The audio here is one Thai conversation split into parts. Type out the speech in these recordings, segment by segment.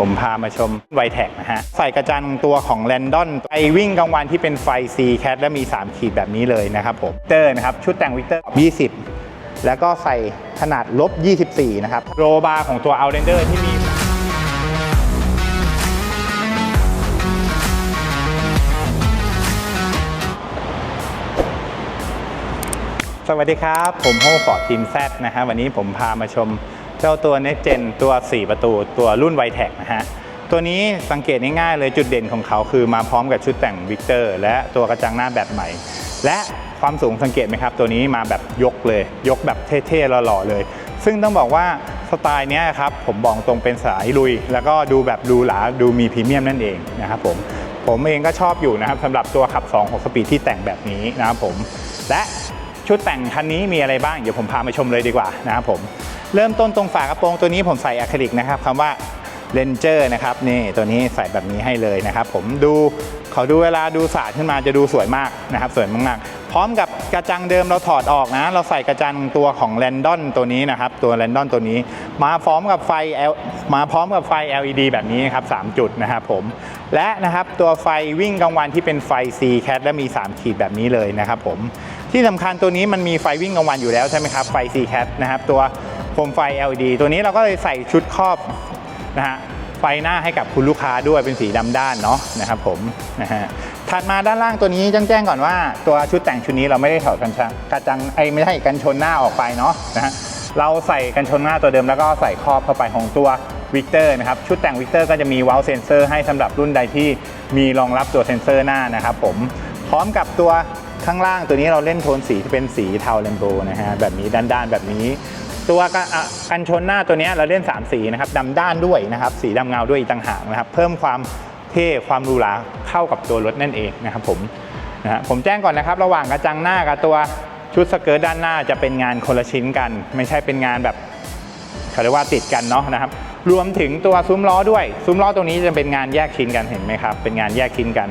ผมพามาชมไวแท็กนะฮะ ใส่กระจังตัวของแลนดอนไปวิ่งกลางวันที่เป็นไฟ C cat และมี 3 ขีดแบบนี้เลยนะครับผมเตอร์นะครับ ชุดแต่งวิกเตอร์ 20 แล้วก็ใส่ขนาดลบ 24 นะครับ โรบาร์ของตัว Outlander ที่มีสวัสดีครับ ผมโฮฟอร์ดทีมแซนะฮะวันนี้ผมพามาชม เจ้าตัว Next Gen ตัว 4 ประตูตัวรุ่น v i t e c นะฮะ ตัวนี้สังเกตง่ายๆเลยจุดเด่นของเขาคือมาพร้อมกับชุดแต่งวิกเตอร์และตัวกระจังหน้าแบบใหม่ และความสูงสังเกตไหมครับ ตัวนี้มาแบบยกเลย ยกแบบเท่ๆหล่อๆเลย ซึ่งต้องบอกว่าสไตล์นี้ครับผมบอกตรงเป็นสายลุย แล้วก็ดูแบบดูหลาดูมีพรีเมียมนั่นเองนะครับผมผมเองก็ชอบอยู่นะครับสำหรับตัวขับ2 6สปีดที่แต่งแบบนี้นะครับผม และชุดแต่งคันนี้มีอะไรบ้าง เดี๋ยวผมพามาชมเลยดีกว่านะครับผม เริ่มต้นตรงฝากระโปรงตัวนี้ผมใส่อะคริลิกนะครับคำว่าเลนเจอร์นะครับนี่ตัวนี้ใส่แบบนี้ให้เลยนะครับ ผมดูเขาดูเวลาดูสาดขึ้นมาจะดูสวยมากนะครับสวยมากๆพร้อมกับกระจังเดิมเราถอดออกนะ เราใส่กระจังตัวของแลนดอนตัวนี้นะครับ ตัวแลนดอนตัวนี้ มาพร้อมกับไฟ L มาพร้อมกับไฟ LED แบบนี้ครับ3จุดนะครับผมและนะครับตัวไฟวิ่งกลางวันที่เป็นไฟ C cat และมี 3 ขีดแบบนี้เลยนะครับผมที่สำคัญตัวนี้มันมีไฟวิ่งกลางวันอยู่แล้วใช่ไหมครับไฟ C cat นะครับตัว โคมไฟ LED ตัวนี้เราก็เลยใส่ชุดครอบนะฮะไฟหน้าให้กับคุณลูกค้าด้วยเป็นสีดำด้านเนาะนะครับผมนะฮะถัดมาด้านล่างตัวนี้ต้งแจ้งก่อนว่า ตัวชุดแต่งชุดนี้เราไม่ได้ถอดกันชะกระจังไอ้ไม่ใช่กันชนหน้าออกไปเนาะนะฮะเราใส่กันชนหน้าตัวเดิมแล้วก็ใส่ครอบเข้าไปของตัววิกเตอร์นะครับชุดแต่งวิกเตอร์ก็จะมีว a ลเซนเซอร์ให้สำหรับรุ่นใดที่มีรองรับตัวเซนเซอร์หน้านะครับผมพร้อมกับตัวข้างล่างตัวนี้เราเล่นโทนสีที่เป็นสีเทาเลมโบว์นะฮะแบบนี้ด้านๆแบบนี้ ตัวกันอะกันชนหน้าตัวนี้เราเล่น 3 สีนะครับดำด้านด้วยนะครับ สีดำเงาด้วยอีกต่างหากนะครับ เพิ่มความเท่ความหรูหราเข้ากับตัวรถนั่นเองนะครับผมนะฮะผมแจ้งก่อนนะครับ ระหว่างกระจังหน้ากับตัวชุดสเกิร์ตด้านหน้าจะเป็นงานคนละชิ้นกัน ไม่ใช่เป็นงานแบบเขาเรียกว่าติดกันเนาะนะครับรวมถึงตัวซุ้มล้อด้วย ซุ้มล้อตัวนี้จะเป็นงานแยกชิ้นกันเห็นไหมครับ เป็นงานแยกชิ้นกัน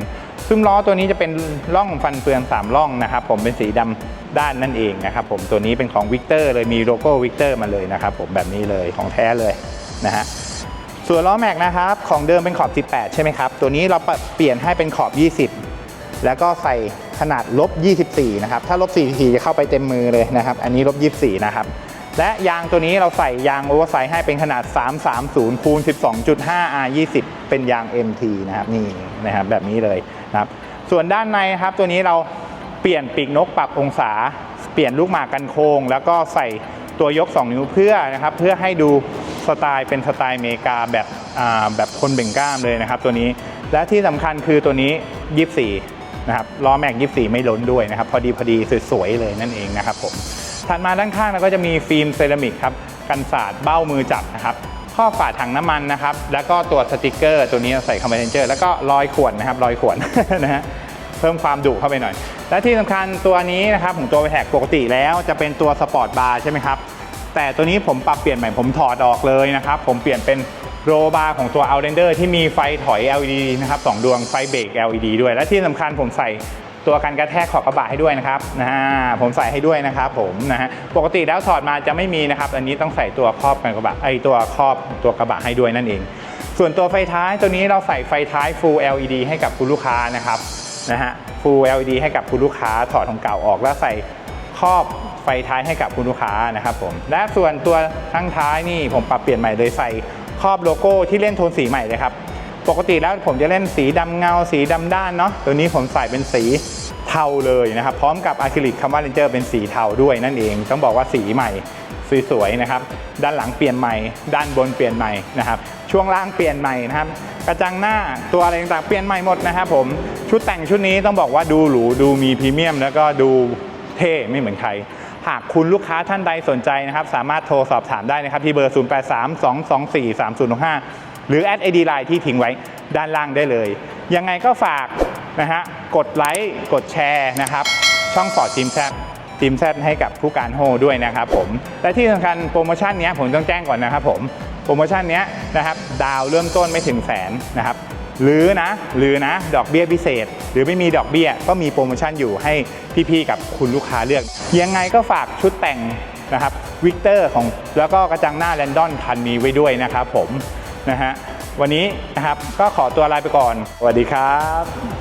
ซุ้มล้อตัวนี้จะเป็นร่องฟันเฟือง3ร่องนะครับผมเป็นสีดำด้านนั่นเองนะครับผมตัวนี้เป็นของวิกเตอร์เลยมีโลโก้วิกเตอร์มาเลยนะครับผมแบบนี้เลยของแท้เลยนะฮะส่วนล้อแม็กนะครับของเดิมเป็นขอบ 18 ใช่ไหมครับ ตัวนี้เราเปลี่ยนให้เป็นขอบ 20 แล้วก็ใส่ขนาดลบ 24 นะครับ ถ้าลบ44จะเข้าไปเต็มมือเลยนะครับ อันนี้ลบ 24 นะครับ และยางตัวนี้เราใส่ยางโอเวอร์ไซส์ให้เป็นขนาด 330คูณ12.5 R 20 เป็นยาง MT นะครับนี่นะครับแบบนี้เลย นะครับส่วนด้านในครับตัวนี้เราเปลี่ยนปีกนกปรับองศา เปลี่ยนลูกหมากกันโค้งแล้วก็ใส่ตัวยก 2 นิ้วเพื่อนะครับเพื่อให้ดูสไตล์เป็นสไตล์อเมริกาแบบแบบคนเบ่งกล้ามเลยนะครับตัวนี้และที่สำคัญคือตัวนี้ 24 นะครับล้อแม็ก 24 ไม่ล้นด้วยนะครับ พอดีพอดีสวยๆเลยนั่นเองนะครับผมถัดมาด้านข้างเราก็จะมีฟิล์มเซรามิกครับกันสาดเบ้ามือจับนะครับ ข้อฝาถังน้ำมันนะครับ แล้วก็ตัวสติกเกอร์ ตัวนี้เราใส่คอมเพนเจอร์ แล้วก็รอยขวดนะครับรอยขวดนะฮะเพิ่มความดุเข้าไปหน่อย และที่สำคัญตัวนี้นะครับของตัวแท็กปกติแล้วจะเป็นตัวสปอร์ตบาร์ใช่ไหมครับ แต่ตัวนี้ผมปรับเปลี่ยนใหม่ผมถอดออกเลยนะครับ ผมเปลี่ยนเป็นโรบาร์ของตัว Outlander ที่มีไฟถอย LED นะครับสองดวงไฟเบรก LED ด้วย และที่สำคัญผมใส่ ตัวกันกระแทกขอบกระบะให้ด้วยนะครับนะฮะผมใส่ให้ด้วยนะครับผมนะฮะปกติแล้วถอดมาจะไม่มีนะครับอันนี้ต้องใส่ตัวครอบกันกระบะไอตัวครอบตัวกระบะให้ด้วยนั่นเอง ส่วนตัวไฟท้ายตัวนี้เราใส่ไฟท้าย Full LED ให้กับคุณลูกค้านะครับนะฮะ Full LED ให้กับคุณลูกค้าถอดของเก่าออกแล้วใส่ครอบไฟท้ายให้กับคุณลูกค้านะครับผมและส่วนตัวข้างท้ายนี่ผมปรับเปลี่ยนใหม่เลยใส่ครอบโลโก้ที่เล่นโทนสีใหม่เลยครับ ปกติแล้วผมจะเล่นสีดำเงา สีดำด้านเนาะตัวนี้ผมใส่เป็นสีเทาเลยนะครับ พร้อมกับอะคริลิกคำว่าเรนเจอร์เป็นสีเทาด้วยนั่นเอง ต้องบอกว่าสีใหม่สวยๆนะครับ ด้านหลังเปลี่ยนใหม่ ด้านบนเปลี่ยนใหม่นะครับ ช่วงล่างเปลี่ยนใหม่นะครับ กระจังหน้าตัวอะไรต่างๆเปลี่ยนใหม่หมดนะครับผม ชุดแต่งชุดนี้ต้องบอกว่าดูหรู ดูมีพรีเมียม แล้วก็ดูเท่ไม่เหมือนใคร หากคุณลูกค้าท่านใดสนใจนะครับ สามารถโทรสอบถามได้นะครับที่เบอร์ 0832243065 หรือแอดไอดีไลน์ที่ทิ้งไว้ด้านล่างได้เลย ยังไงก็ฝากนะฮะกดไลค์กดแชร์นะครับ ช่องฟอดทีมแซดทีมแซดให้กับผู้การโฮด้วยนะครับผมและที่สำคัญโปรโมชั่นนี้ผมต้องแจ้งก่อนนะครับผมโปรโมชั่นนี้นะครับดาวเริ่มต้นไม่ถึงแสนนะครับหรือนะหรือนะดอกเบี้ยพิเศษ หรือไม่มีดอกเบี้ยก็มีโปรโมชั่นอยู่ให้พี่ๆกับคุณลูกค้าเลือก ยังไงก็ฝากชุดแต่งนะครับวิกเตอร์ของแล้วก็กระจังหน้าแลนดอนคันนี้ไว้ด้วยนะครับผม นะฮะวันนี้นะครับก็ขอตัวลาไปก่อนสวัสดีครับ